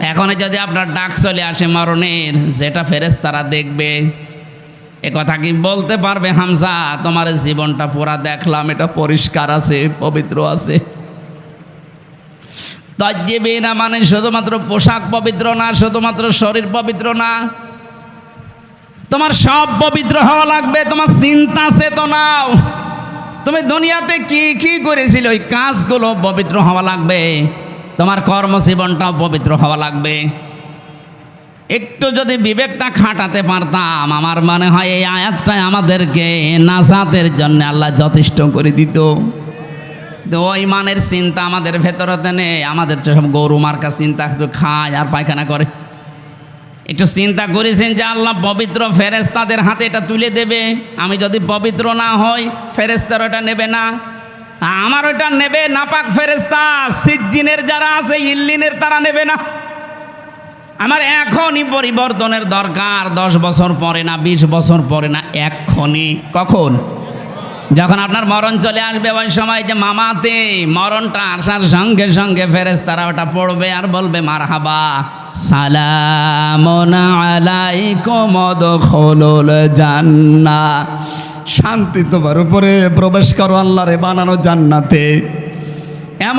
এখন যদি আপনার ডাক চলে আসে মরণের, যেটা ফেরেস তারা দেখবে, এ কথা কি বলতে পারবে হামজা? তোমার জীবনটা পুরা দেখলাম, এটা পরিষ্কার আছে, পবিত্র আছে। তজ্জেবে না মানে শুধুমাত্র পোশাক পবিত্র না, শুধুমাত্র শরীর পবিত্র না। তোমার সব পবিত্র হওয়া লাগবে, তোমার চিন্তা চেতনাও তুমি দুনিয়াতে কি কি করেছিল? ওই কাজগুলো পবিত্র হওয়া লাগবে। তোমার কর্মজীবনটাও পবিত্র হওয়া লাগবে। একটু যদি বিবেকটা খাটাতে পারতাম, আমার মনে হয় এই আয়াতটাই আমাদেরকে নাজাতের জন্য আল্লাহ যথেষ্ট করে দিত। তো ওই মানের চিন্তা আমাদের ভেতরতে নেই, আমাদের সব গরু মার্কা চিন্তা শুধু খায় আর পায়খানা করে। একটু চিন্তা করেছেন যে আল্লাহ পবিত্র ফেরেস্তাদের হাতে এটা তুলে দেবে, আমি যদি পবিত্র না হই ফেরেস্তার ওটা নেবে না। আমার ওটা নেবে নাপাক ফেরেস্তা সিজ্জিনের যারা আছে, ইল্লিনের তারা নেবে না। আমার এখনই পরিবর্তনের দরকার, দশ বছর পরে না, বিশ বছর পরে না এক্ষণি কখন? যখন আপনার মরণ চলে আসবে ওই সময় যে, মামাতে, মরণটা আসার সঙ্গে সঙ্গে ফেরেস তারা ওটা পড়বে আর বলবে মার হাবা সালাম আলাইকুম দখলুল জান্না শান্তি তোমার উপরে প্রবেশ করো আল্লাহরে বানানো জান্নাতে।